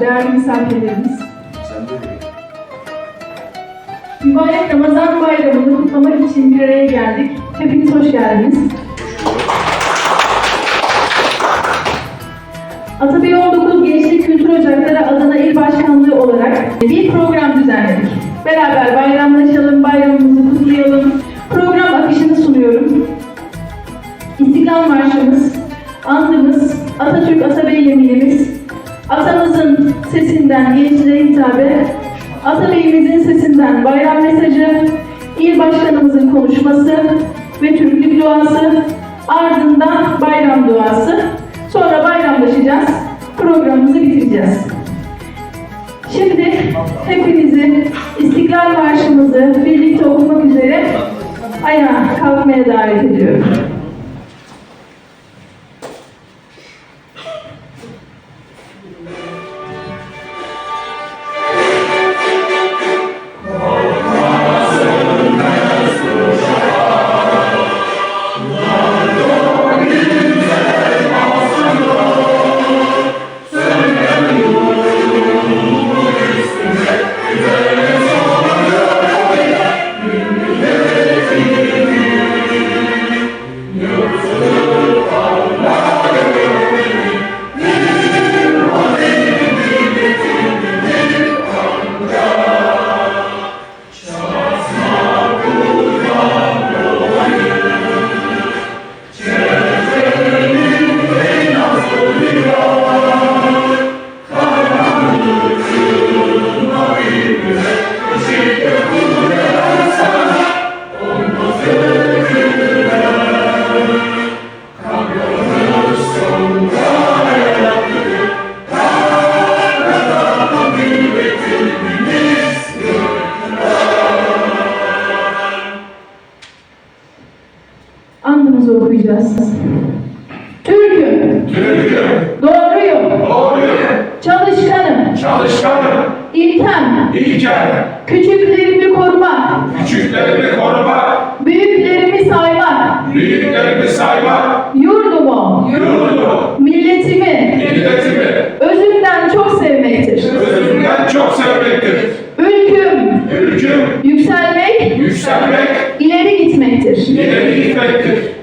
değerli misafirlerimiz. Sen de değil. Mübarek Ramazan bayramını kutlamak için bir araya geldik. Hepiniz hoş geldiniz. Atabey 19 Gençlik Kültür Ocakları Adana İl Başkanlığı olarak bir program düzenledik. Beraber bayramlaşalım, bayramımızı kutlayalım. Program akışını sunuyorum. İstiklal Marşımız, andımız, Atatürk Atabey yeminimiz, atamızın sesinden gençlere hitabe, Atabeyimizin sesinden bayram mesajı, il başkanımızın konuşması ve Türklük duası, ardından bayram duası, sonra bayramlaşacağız, programımızı bitireceğiz. Şimdi hepinizi İstiklal Marşımızı birlikte okumak üzere ayağa kalkmaya davet ediyorum. Okuyacağız. Türk'üm, Türk'üm, doğruyum, doğruyum, çalışkanım, çalışkanım, ilkem, ilkem, küçüklerimi korumak, küçüklerimi korumak, büyüklerimi saymak, büyüklerimi saymak, yurdumu, yurdumu, milletimi. Milletimi. Özümden çok sevmektir. özümden çok sevmektir. Ülküm, Ülküm, yükselmek, yükselmek, ileri gitmektir. ileri gitmektir.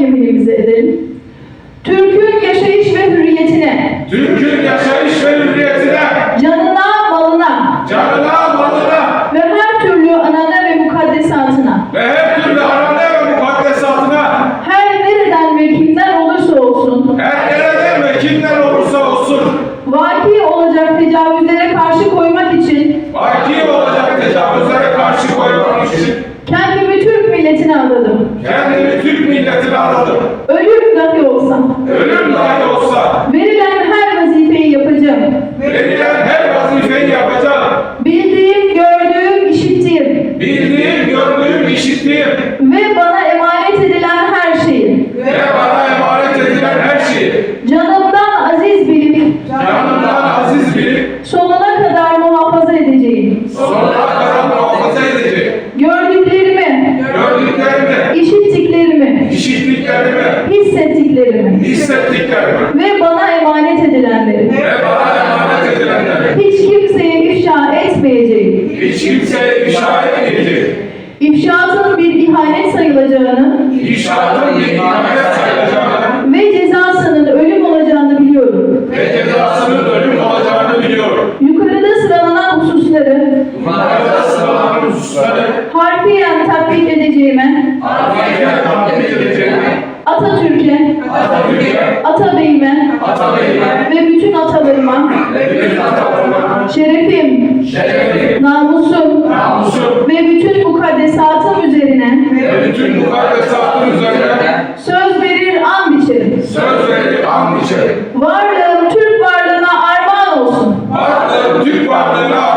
Yeminimizi edelim. Türk'ün yaşayış ve hürriyetine, Türk'ün yaşayış ve hürriyetine, milletine adadım. Ölüm dahi olsam, Ölüm dahi olsa hissettiklerimi ve bana emanet edilenleri ve bana emanet edilenleri hiç kimseye ifşa etmeyeceğim. hiç kimseye ifşa etmeyeceğim. İfşaatın bir ihanet sayılacağını İnşaatın bir ihanet sayılacağını ve cezasının şerefim, namusum namusum ve bütün mukaddesatım üzerine ve bütün mukaddesatın üzerine söz verir and içerim. söz verip and içerim. Varlığım Türk varlığına armağan olsun. Varlığım Türk varlığına